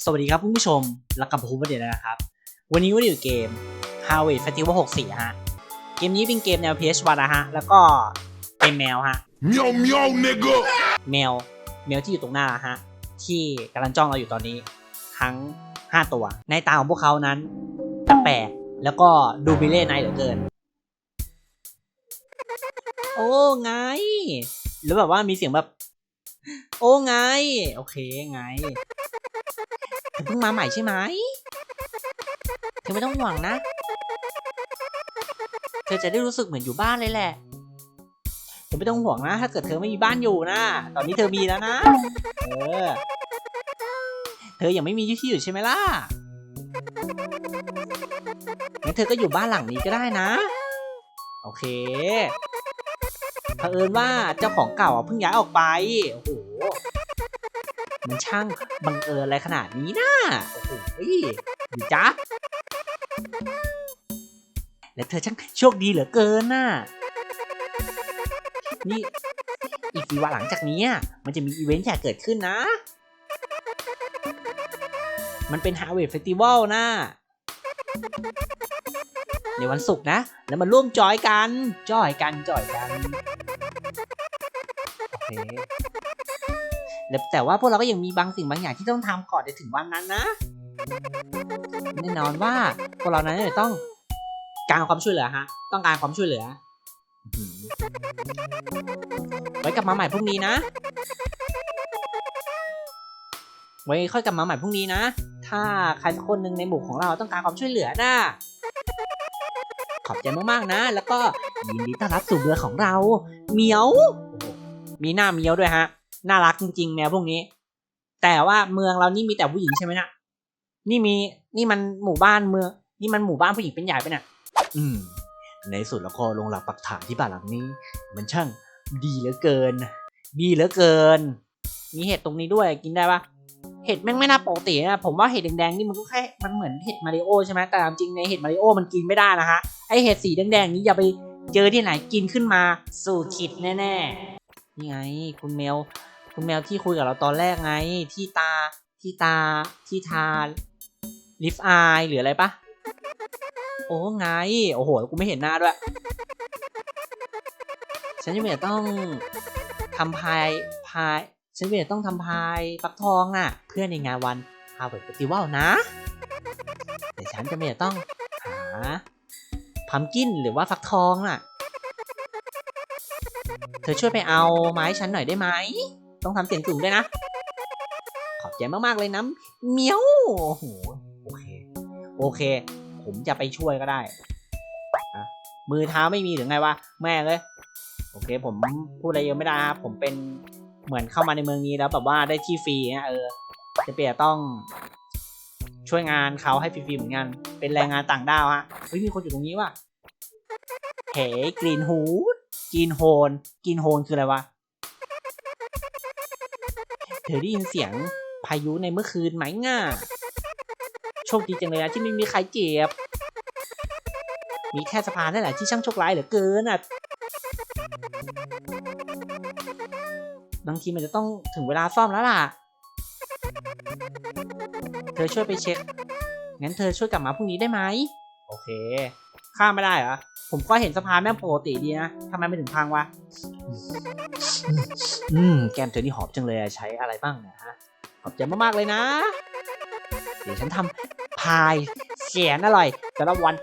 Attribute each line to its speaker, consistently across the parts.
Speaker 1: สวัสดีครับคุณผู้ชม แล้วกลับมาพบกันอีกแล้วนะครับ วันนี้วันอยู่เกม Harvest Festival 64 ฮะ เกมนี้เป็นเกมแนว PS1 นะฮะ แล้วก็เป็นแมวฮะ
Speaker 2: Meow meow nigga.
Speaker 1: แมว แมวที่อยู่ตรงหน้าฮะ ที่กำลังจ้องเราอยู่ตอนนี้ ทั้ง 5 ตัว ในตาของพวกเขานั้นแปลกๆแล้วก็ดูบิเล่ไนเหลือเกิน โอ้ไง หรือแบบว่ามีเสียงแบบ โอ้ไง โอเคไง เพิ่งมาใหม่ใช่ไหมเธอไม่ต้องห่วงนะ เธอจะได้รู้สึกเหมือนอยู่บ้านเลยแหละเธอไม่ต้องห่วงนะ ถ้าเกิดเธอไม่มีบ้านอยู่นะ ตอนนี้เธอมีแล้วนะ เออ เธอยังไม่มีที่อยู่ใช่ไหมล่ะงั้นเธอก็อยู่บ้านหลังนี้ก็ได้นะ โอเคเผอิญว่าเจ้าของเก่าเพิ่งย้ายออกไป โอ้โห มันช่างบังเอิญอะไรขนาดนี้นะโอ้โหดีจ้าและเธอช่างโชคดีเหลือเกินน่ะ นี่อีกกี่วันหลังจากนี้อะมันจะมีอีเวนต์ใหญ่เกิดขึ้นนะ มันเป็น Harvest Festival นะในวันศุกร์นะ แล้วมาร่วมจอยกัน จอยกัน จอยกัน โอเค แต่ว่าพวกเราก็ยังมีบางสิ่งบางอย่างที่ต้องทำก่อนจะถึงวันนั้นนะแน่นอนว่าพวกเรานั้นจะต้องการความช่วยเหลือฮะ ต้องการความช่วยเหลือ ไว้กลับมาใหม่พรุ่งนี้นะ ไว้ค่อยกลับมาใหม่พรุ่งนี้นะ ถ้าใครสักคนหนึ่งในหมู่ของเราต้องการความช่วยเหลือนะขอบใจมากๆนะ แล้วก็ยินดีต้อนรับสู่เรือของเรา เมียว มีหน้าเมียวด้วยฮะ น่ารักจริงๆแมวพวกนี้ แต่ว่าเมืองเรานี่มีแต่ผู้หญิงใช่ไหมนะนี่มีนี่มันหมู่บ้านเมือง นี่มันหมู่บ้านผู้หญิงเป็นใหญ่ไปเนี่ยอืม ในสุดแล้วก็ลงหลักปักฐานที่บ้านหลังนี้ มันช่างดีเหลือเกิน ดีเหลือเกิน มีเห็ดตรงนี้ด้วยกินได้ปะเห็ดแม่งไม่น่าปกตินะผมว่าเห็ดแดงๆนี่มันก็แค่มันเหมือนเห็ดมาริโอใช่ไหมแต่ตามจริงในเห็ดมาริโอมันกินไม่ได้นะฮะไอเห็ดสีแดงๆนี้อย่าไปเจอที่ไหนกินขึ้นมาสู่ขิดแน่ๆนี่ไงคุณแมว คุณแมวที่คุยกับเราตอนแรกไง ที่ตาที่ตาที่ทาลิฟอายหรืออะไรปะโอ้ไง โอ้โห กูไม่เห็นหน้าด้วย ฉันยังไม่ต้องทำพายพายฉันไม่ต้องทำพายฟักทองน่ะ เพื่อในงานวัน Harvest Festival นะ แต่ฉันจะไม่ต้องหาพัมกินหรือว่าฟักทองน่ะ เธอช่วยไปเอาไม้ฉันหน่อยได้ไหม ต้องทำเสียงสูงด้วยนะ ขอบใจมากๆเลยนะเมียวโอ้โหโอเค โอเค ผมจะไปช่วยก็ได้อะมือเท้าไม่มีหรือไงวะแม่เลย โอเค ผมพูดอะไรเยอะไม่ได้ครับผมเป็นเหมือนเข้ามาในเมืองนี้แล้วแบบว่าได้ที่ฟรีเนี่ยเออจะเปียต้อง ช่วยงานเขาให้ฟรีๆเหมือนกันเป็นแรงงานต่างด้าวฮะเฮ้ยมีคนอยู่ตรงนี้ว่ะเฮ้กรีนฮูดกรีนโฮนกรีนโฮนคืออะไรวะ เธอได้ยินเสียงพายุในเมื่อคืนไหมง่าโชคดีจังเลยนะที่ไม่มีใครเจ็บ มีแค่สะพานนั่นแหละที่ช่างโชคร้ายเหลือเกินอะ บางทีมันจะต้องถึงเวลาซ่อมแล้วล่ะ เธอช่วยไปเช็ค งั้นเธอช่วยกลับมาพรุ่งนี้ได้ไหม โอเค ข้ามไม่ได้เหรอ ผมก็เห็นสะพานแม่งปกติดีนะทำไมไม่ถึงพังวะ อืม แกมเธอนี่หอมจังเลยอะใช้อะไรบ้างเนะฮะ ขอบใจมากๆเลยนะ เดี๋ยวฉันทำพายเสียนอร่อยสำหรับวัน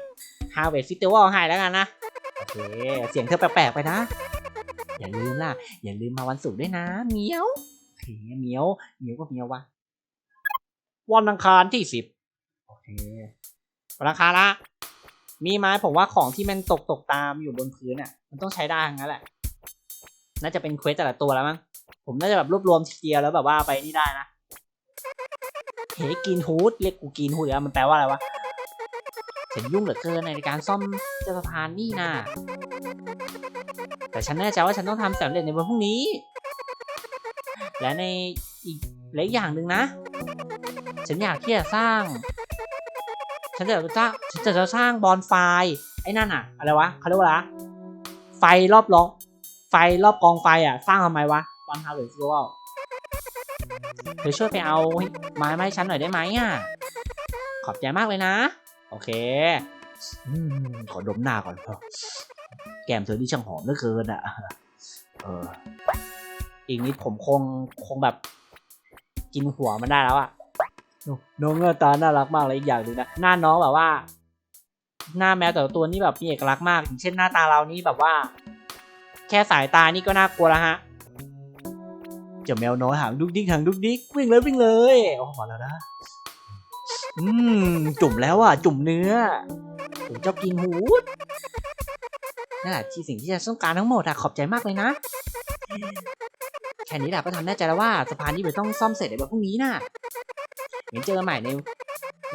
Speaker 1: Harvest Festival ให้แล้วกันนะ โอเค เสียงเธอแปลกๆไปนะ อย่าลืมล่ะ อย่าลืมมาวันศุกร์ด้วยนะเหมียวโอเคเหมียวเหมียวก็เหมียววะวันอังคารที่สิบโอเควันอังคารละ มีไหมผมว่าของที่มันตกตกตามอยู่บนพื้นอะ มันต้องใช้ได้ทั้งนั้นแหละ น่าจะเป็นเควสแต่ละตัวแล้วมั้ง ผมน่าจะแบบรวบรวมทีเดียวแล้วแบบว่าไปนี่ได้นะเฮ้กินฮูดเรียกกูกินฮูดแล้วมันแปลว่าอะไรวะฉันยุ่งเหลือเกินในการซ่อมเจ้าสะพานนี่นะแต่ฉันแน่ใจว่าฉันต้องทำสำเร็จในวันพรุ่งนี้ และในอีกและอีกอย่างหนึ่งนะ ฉันอยากที่จะสร้าง ฉันจะสร้างฉันจะสร้างบอลไฟไอ้นั่นอะอะไรวะเขาเรียกว่าอะไรไฟรอบล้อไฟรอบกองไฟอะสร้างทำไมวะวันฮาร์เวสต์เธอช่วยไปเอาไม้มาให้ฉันหน่อยได้ไหมอะขอบใจมากเลยนะ โอเคอืมขอดมหน้าก่อนเถอะแก้มเธอที่ช่างหอมเหลือเกินอะเอออีกนิดผมคงคงแบบ กินหัวมันได้แล้วอะ น้องหน้าตาน่ารักมากเลยอีกอย่างหนึ่งนะหน้าน้องแบบว่า หน้าแมวแต่ละตัวนี่แบบมีเอกลักษณ์มาก อย่างเช่นหน้าตาเรานี่แบบว่า แค่สายตานี่ก็น่ากลัวแล้วฮะเจ้าแมวน้อยหางดุกดิกหางดุกดิกวิ่งเลยวิ่งเลยโอ้มาแล้วนะอืมจุ่มแล้วอะ จุ่มเนื้อผมชอบกินหูดนั่นแหละที่สิ่งที่จะต้องการทั้งหมดอะขอบใจมากเลยนะแค่นี้แหละก็ทำแน่ใจแล้วว่าสะพานนี้เดี๋ยวต้องซ่อมเสร็จในวันพรุ่งนี้น่ะ งั้นเจอกันใหม่ใน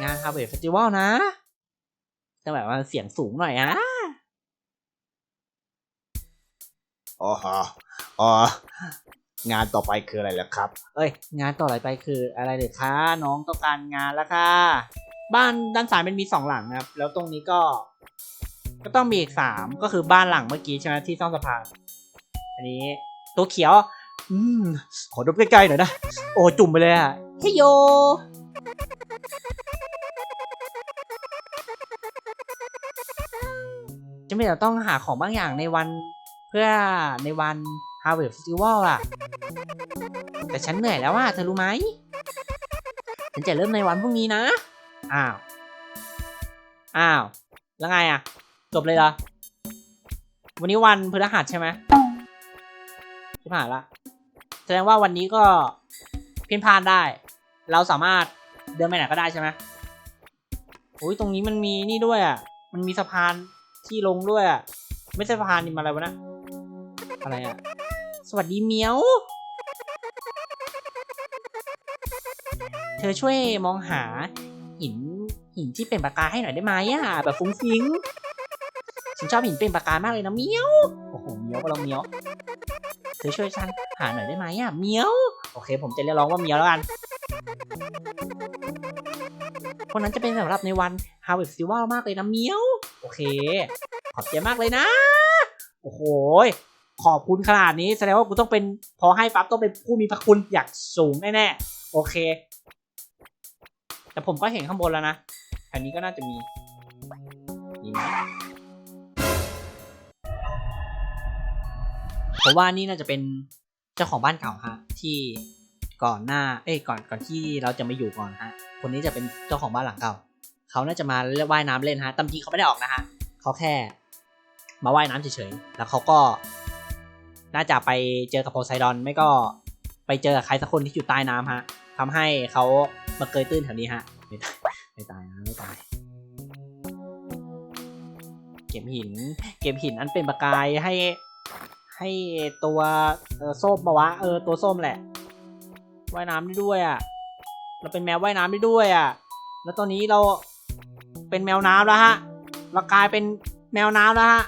Speaker 1: งาน Harvest Festival นะจะแบบว่าเสียงสูงหน่อยอะ
Speaker 2: อ๋อฮะอ๋องานต่อไปคืออะไรล่ะครับ
Speaker 1: เอ้ย งานต่อไปคืออะไรเลยคะน้องต้องการงานแล้วค่ะ บ้านด้านซ้ายมันมีสองหลังนะครับ แล้วตรงนี้ก็ ก็ต้องมีอีกสามก็คือบ้านหลังเมื่อกี้ใช่ไหมที่ซ่อมสะพาน อันนี้ตัวเขียว อืม ขอดมใกล้ๆหน่อยนะ โอ้จุ่มไปเลยอะเฮยโย จะไม่ต้องหาของบางอย่างในวันเพื่อในวัน Harvest Festival ล่ะ แต่ฉันเหนื่อยแล้วว่าเธอรู้ไหม ฉันจะเริ่มในวันพรุ่งนี้นะ อ้าว อ้าว แล้วไงอะจบเลยเหรอ วันนี้วันพฤหัสใช่ไหมที่ผ่านละ แสดงว่าวันนี้ก็เพี้ยนพลาดได้ เราสามารถ เดินไปไหนก็ได้ใช่ไหมโอ้ยตรงนี้มันมีนี่ด้วยอะ มันมีสะพานที่ลงด้วยอะ ไม่ใช่สะพานนี่มาอะไรวะนะ อะไรอะ สวัสดีเมียว เธอช่วยมองหาหินหินที่เป็นปากกาให้หน่อยได้ไหมอะแบบฟุ้งฟิ้งฉันชอบหินเป็นปากกามากเลยนะเมียว โอ้โหเมียวก็ลองเมียว เธอช่วยฉันหาหน่อยได้ไหมอะเมียว โอเค ผมจะเรียกร้องว่าเมียวแล้วกัน วกนั้นจะเป็นสำหรับในวัน Harvest Festival มากเลยนะเมียว โอเค ขอบใจมากเลยนะ โอ้โห ขอบคุณขนาดนี้แสดงว่ากูต้องเป็นพอให้ปั๊บต้องเป็นผู้มีพระคุณอย่างสูงแน่ๆ โอเค แต่ผมก็เห็นข้างบนแล้วนะอันนี้ก็น่าจะมีมีไหมผมว่านี่น่าจะเป็นเจ้าของบ้านเก่าฮะที่ ก่อนหน้า เอ้ยก่อนก่อนที่เราจะมาอยู่ก่อนฮะ คนนี้จะเป็นเจ้าของบ้านหลังเก่า เขาน่าจะมาว่ายน้ำเล่นฮะตามจริงเขาไม่ได้ออกนะฮะเขาแค่ มาว่ายน้ำเฉยๆ แล้วเขาก็ น่าจะไปเจอกับโพไซดอนไม่ก็ไปเจอใครสักคนที่อยู่ใต้น้ำฮะทำให้เขามาเกยตื้นแถวนี้ฮะ ไม่ตายไม่ตายนะไม่ตาย เก็บหิน เก็บหินอันเป็นประกายให้ให้ตัวเออส้มมาวะ เออตัวส้มแหละ ว่ายน้ำได้ด้วยอะ เราเป็นแมวว่ายน้ำได้ด้วยอะ แล้วตอนนี้เราเป็นแมวน้ำแล้วฮะ เรากลายเป็นแมวน้ำแล้วฮะ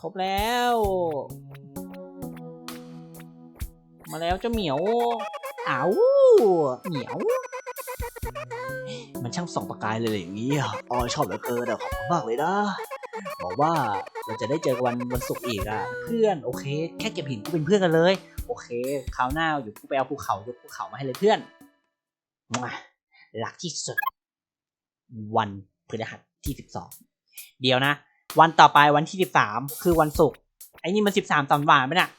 Speaker 1: ครบแล้ว มาแล้วเจ้าเหมียวอ้าวเหมียว มันช่างส่องประกายเลยอย่างนี้อ๋อชอบเหลือเกินอะขอบคุณมากเลยนะบอกว่าเราจะได้เจอกันวันวันศุกร์อีกอะเพื่อนโอเค แค่เก็บหินก็เป็นเพื่อนกันเลย เคคราวหน้าอยู่กูไปเอาภูเขายกภูเขามาให้เลยเพื่อนมารักที่สุด วันพฤหัสที่สิบสองเดี๋ยวนะ วันต่อไปวันที่สิบสามคือวันศุกร์ไอ้นี่มันสิบสามตอนหวานไหมนี่ย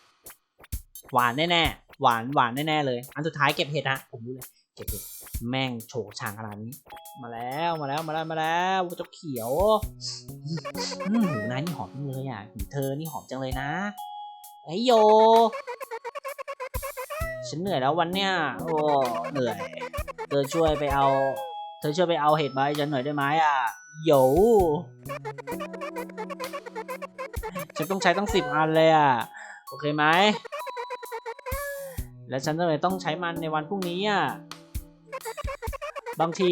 Speaker 1: หวานแน่ๆหวานหวานแน่ๆเลย อันสุดท้ายเก็บเห็ดฮะผมรู้เลยเก็บเห็ดแม่งโฉกฉางขนาดนี้ มาแล้วมาแล้วมาแล้วมาแล้วเจ้าเขียวหูนายนี่หอมจังเลยอะหูเธอนี่หอมจังเลยนะไอโย ฉันเหนื่อยแล้ววันเนี้ยโอ้เหนื่อย เธอช่วยไปเอา เธอช่วยไปเอาเห็ดมาให้ฉันหน่อยได้ไหมอะโยฉันต้องใช้ตั้งสิบอันเลยอะ โอเคไหม และฉันก็เลยต้องใช้มันในวันพรุ่งนี้อะ บางที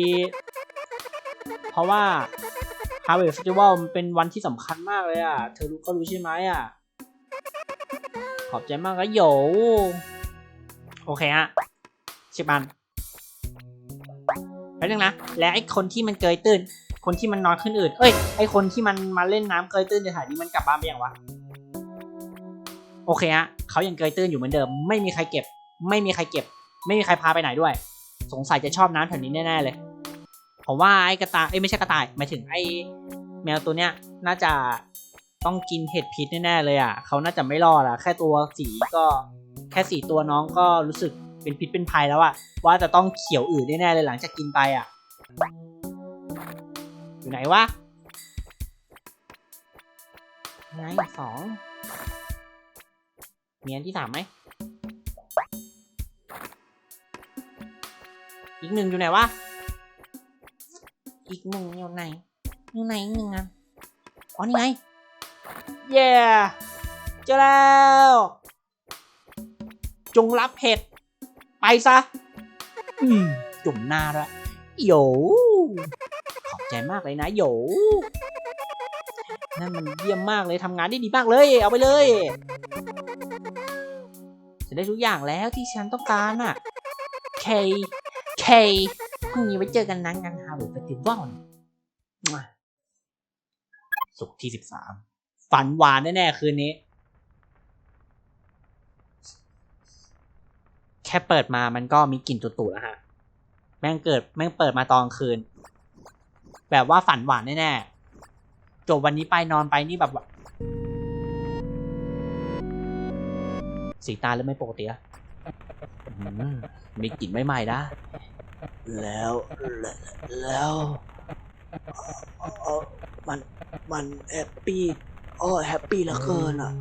Speaker 1: เพราะว่า Harvest Festival มันเป็นวันที่สำคัญมากเลยอะ เธอรู้ก็รู้ใช่ไหมอะ ขอบใจมากนะโย โอเคฮะสิบันแป๊บนึงนะ และไอ้คนที่มันเกยตื้น คนที่มันนอนขึ้นอืดเอ้ย ไอ้คนที่มันมาเล่นน้ำเกยตื้นในถ่ายนี้มันกลับบ้านไปยังวะ โอเคฮะเขายังเกยตื้นอยู่เหมือนเดิม ไม่มีใครเก็บ ไม่มีใครเก็บ ไม่มีใครพาไปไหนด้วย สงสัยจะชอบน้ำแถวนี้แน่ๆเลย ผมว่าไอ้กระต่าย เอ้ยไม่ใช่กระต่าย หมายถึงไอ้แมวตัวเนี้ย น่าจะต้องกินเห็ดพิษแน่ๆเลยอะ เขาน่าจะไม่รอดอะ แค่ตัวสีก็ ค่สี่ตัวน้องก็รู้สึกเป็นพิษเป็นภัยแล้วอะว่าจะต้องเขียวอื่นแน่ๆเลยหลังจากกินไปอะอยู่ไหนวะไงสองมีอันที่สามไหมอีกหนึ่งอยู่ไหนวะ อีกหนึ่งอยู่ไหน อยู่ไหนอีกหนึ่งอะ อ๋อ นี่ไง เย้ เจอแล้ว จงรับเห็ด ไปซะ อืม จุ่มหน้าด้วโยขอบใจมากเลยนะโยนั่นมันเยี่ยมมากเลยทำงานได้ดีมากเลย เอาไปเลยจะได้ทุกอย่างแล้วที่ฉันต้องการอะ เค เคพรุ่งนี้ไว้เจอกันนะงานฮาร์วาร์ดเฟสติวัลสุกที่สิบสามฝันหวานแน่ๆคืนนี้ แค่เปิดมามันก็มีกลิ่นตุ่ๆแล้วฮะ แม่งเกิดแม่งเปิดมาตอนคืน แบบว่าฝันหวานแน่ๆจบวันนี้ไปนอนไปนี่แบบสีตาเริ่มไม่ปกติอืมมีกลิ่นไม่ใหม่นะแล้วแล้วมันมันแฮปปี้โอ้แฮปปี้เหลือเกินอะ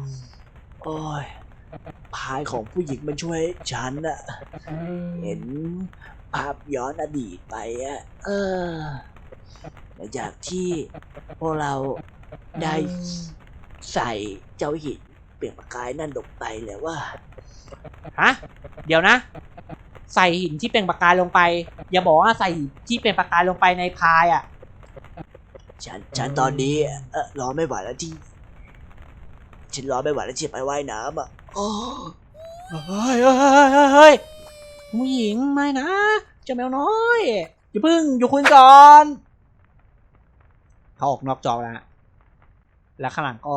Speaker 1: โอ้ย พายของผู้หญิงมันช่วยฉันอะเห็นภาพย้อนอดีตไปอะเออหลังจากที่พวกเราได้ใส่เจ้าหินเปลี่ยนประกายนั่นลงไปแล้วว่า ฮะ เดี๋ยวนะ ใส่หินที่เป็นประกายลงไป อย่าบอกว่าใส่หินที่เป็นประกายลงไปในพายอะ ฉันฉันตอนนี้เออรอไม่ไหวแล้วที่ ฉันรอไม่ไหวแล้วที่จะไปว่ายน้ำอะ โอ้เฮ้ยเฮ้ยเฮ้ยเฮ้ยผู้หญิงไม่นะเจ้าแมวน้อย อย่าพิ่งอยู่คุยก่อนเขาออกนอกจอแล้วฮะแล้วข้างหลังก็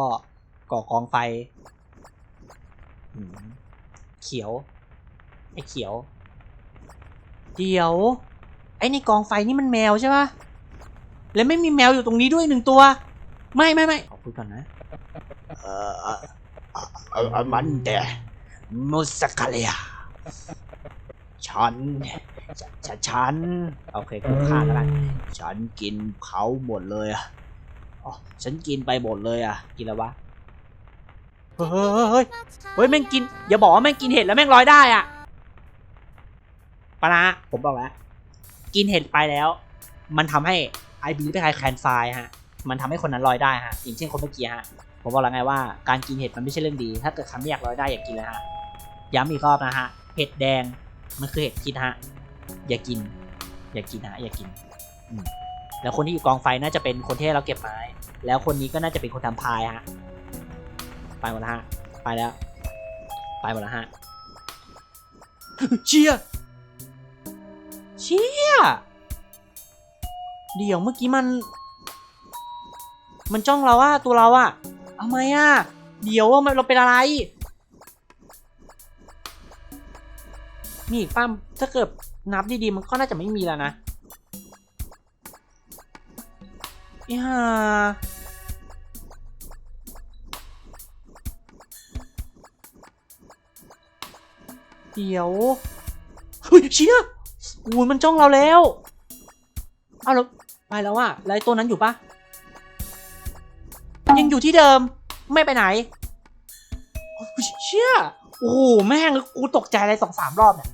Speaker 1: ก่อกองไฟเขียว ไอ้เขียว เดี๋ยว ไอ้ในกองไฟนี่มันแมวใช่ปะแล้วไม่มีแมวอยู่ตรงนี้ด้วยหนึ่งตัว ไม่ไม่ไม่ขอคุยก่อนนะ เออ มันเดมุสกาเลียฉันฉันฉันฉันโอเคกูฆ่าแล้วกันฉันกินเขาหมดเลยอะอ๋อฉันกินไปหมดเลยอะ กินแล้ววะเฮ้ยเฮ้ยเฮ้ยแม่งกิน อย่าบอกว่าแม่งกินเห็ดแล้วแม่งลอยได้อะปะนะผมบอกแล้วกินเห็ดไปแล้ว มันทำให้ไอบีไปใครแคนไฟฮะ มันทำให้คนนั้นลอยได้ฮะอย่างเช่นคนเมื่อกี้ฮะ ผมบอกแล้วไงว่าการกินเห็ดมันไม่ใช่เรื่องดี ถ้าเกิดครไม่อยากลอยได้อย่ากกินเลยฮะ ย้ำอีกรอบนะฮะ เห็ดแดงมันคือเห็ดพิษฮะ อย่ากิน อย่ากินฮะ อย่ากิน แล้วคนที่อยู่กองไฟน่าจะเป็นคนที่เราเก็บไม้ แล้วคนนี้ก็น่าจะเป็นคนทำพายฮะ ไปหมดแล้วฮะ ไปแล้ว ไปหมดแล้วฮะ เชี่ย เชี่ย เดี๋ยวเมื่อกี้มัน มันจ้องเราว่าตัวเราอะ ทำไมอะ เดี๋ยวว่ามันเราเป็นอะไร นี่ป้ามถ้าเกิดนับดีๆ มันก็น่าจะไม่มีแล้วนะอีห่าเดี๋ยวเฮ้ยเชี่ยอุ้ยมันจ้องเราแล้ว เอาแล้วไปแล้วอะแล้วไอ้ตัวนั้นอยู่ปะ ยังอยู่ที่เดิม ไม่ไปไหนเชี่ยโอ้โหแม่งกูตกใจอะไรสองสามรอบเนี่ย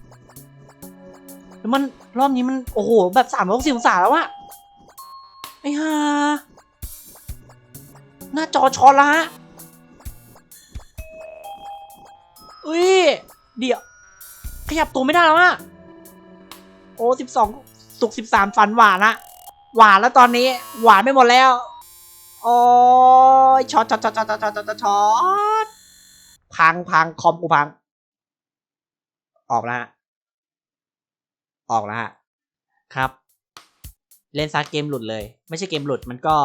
Speaker 1: แล้วมันรอบนี้มันโอ้โหแบบสามร้อยสิบองศาแล้วอะไอ้ห่าหน้าจอช็อตละฮะเอ้ยเดี๋ยว ขยับตัวไม่ได้แล้วอะโอ้สิบสองสุกสิบสามฝันหวานละหวานแล้วตอนนี้ หวานไม่หมดแล้ว โอ้ยช็อตช็อตช็อตช็อตช็อตช็อตช็อตพังพังคอมกูพัง ออกแล้วฮะ ออกแล้วฮะ ครับ เล่นซัดเกมหลุดเลย ไม่ใช่เกมหลุดมันก็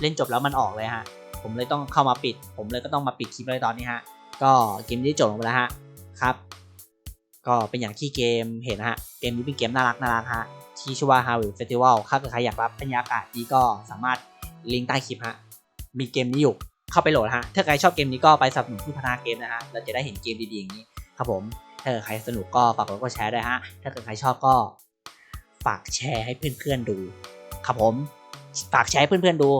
Speaker 1: เล่นจบแล้วมันออกเลยฮะ ผมเลยต้องเข้ามาปิด ผมเลยก็ต้องมาปิดคลิปเลยตอนนี้ฮะ ก็เกมนี้จบลงไปแล้วฮะ ครับ ก็เป็นอย่างที่เกมเห็นฮะ เกมนี้เป็นเกมน่ารักน่ารักฮะที่ชื่อว่า h a r v e s t Festival ถ้ากิใครอยากรับบรรยากาศดีก็สามารถลิงก์ใต้คลิปฮะ มีเกมนี้อยู่เข้าไปโหลดฮะ ถ้าใครชอบเกมนี้ก็ไปสนับสนุนผู้พัฒนาเกมนะฮะ เราจะได้เห็นเกมดีๆอย่างนี้ครับผม ถ้าเกิดใครสนุกก็ฝากกดไลค์กดแชร์ด้วยฮะ ถ้าเกิดใครชอบก็ฝากแชร์ให้เพื่อนๆดู ครับผม ฝากแชร์ให้เพื่อนๆดู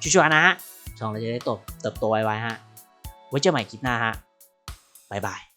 Speaker 1: ชัวร์ๆนะฮะช่องเราจะได้เติบเติบโตไวๆฮะ ไว้เจอใหม่คลิปหน้าฮะ บ๊ายบาย